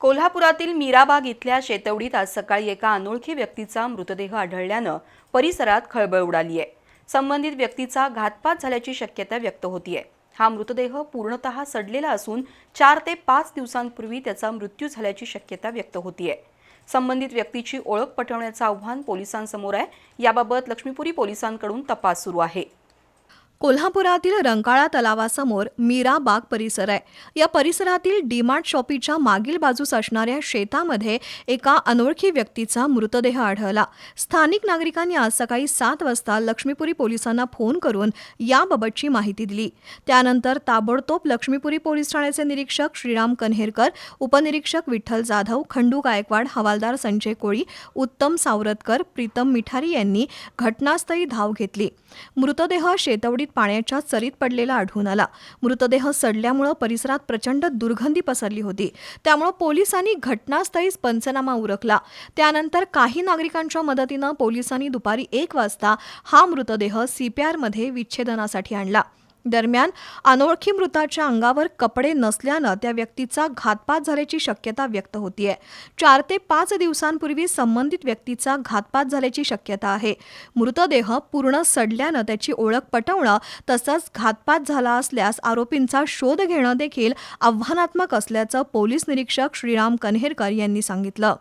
कोल्हापुरातील मीराबाग इथल्या शेतवडीत आज सकाळी एका अनोळखी व्यक्तीचा मृतदेह आढळल्यानं परिसरात खळबळ उडाली आहे. संबंधित व्यक्तीचा घातपात झाल्याची शक्यता व्यक्त होतीये. हा मृतदेह पूर्णतः सडलेला असून चार ते पाच दिवसांपूर्वी त्याचा मृत्यू झाल्याची शक्यता व्यक्त होतीये. संबंधित व्यक्तीची ओळख पटवण्याचं आव्हान पोलिसांसमोर आहे. याबाबत लक्ष्मीपुरी पोलिसांकडून तपास सुरू आहे. कोल्हापुरातील रंकाळा तलावासमोर मीरा बाग परिसर आहे. या परिसरातील डीमार्ट शॉपीच्या मागील बाजूस असणाऱ्या शेतामध्ये एका अनोळखी व्यक्तीचा मृतदेह आढळला. स्थानिक नागरिकांनी आज सकाळी सात वाजता लक्ष्मीपुरी पोलिसांना फोन करून याबाबतची माहिती दिली. त्यानंतर ताबडतोब लक्ष्मीपुरी पोलीस ठाण्याचे निरीक्षक श्रीराम कन्हेरकर उपनिरीक्षक विठ्ठल जाधव खंडू गायकवाड हवालदार संजय कोळी उत्तम सावरतकर प्रीतम मिठारी यांनी घटनास्थळी धाव घेतली. मृतदेह शेतवडीत पाण्याच्या चरीत पडलेला आढळून आला. मृतदेह सडल्यामुळं परिसरात प्रचंड दुर्गंधी पसरली होती. त्यामुळं पोलिसांनी घटनास्थळीच पंचनामा उरकला. त्यानंतर काही नागरिकांच्या मदतीनं पोलिसांनी दुपारी एक वाजता हा मृतदेह सीपीआरमध्ये विच्छेदनासाठी आणला. दरम्यान अनोळखी मृताच्या अंगावर कपडे नसल्यानं त्या व्यक्तीचा घातपात झाल्याची शक्यता व्यक्त होतीये. चार ते पाच दिवसांपूर्वी संबंधित व्यक्तीचा घातपात झाल्याची शक्यता आहे. मृतदेह पूर्ण सडल्यानं त्याची ओळख पटवणं तसंच घातपात झाला असल्यास आरोपींचा शोध घेणं देखील आव्हानात्मक असल्याचं पोलीस निरीक्षक श्रीराम कन्हेरकर यांनी सांगितलं.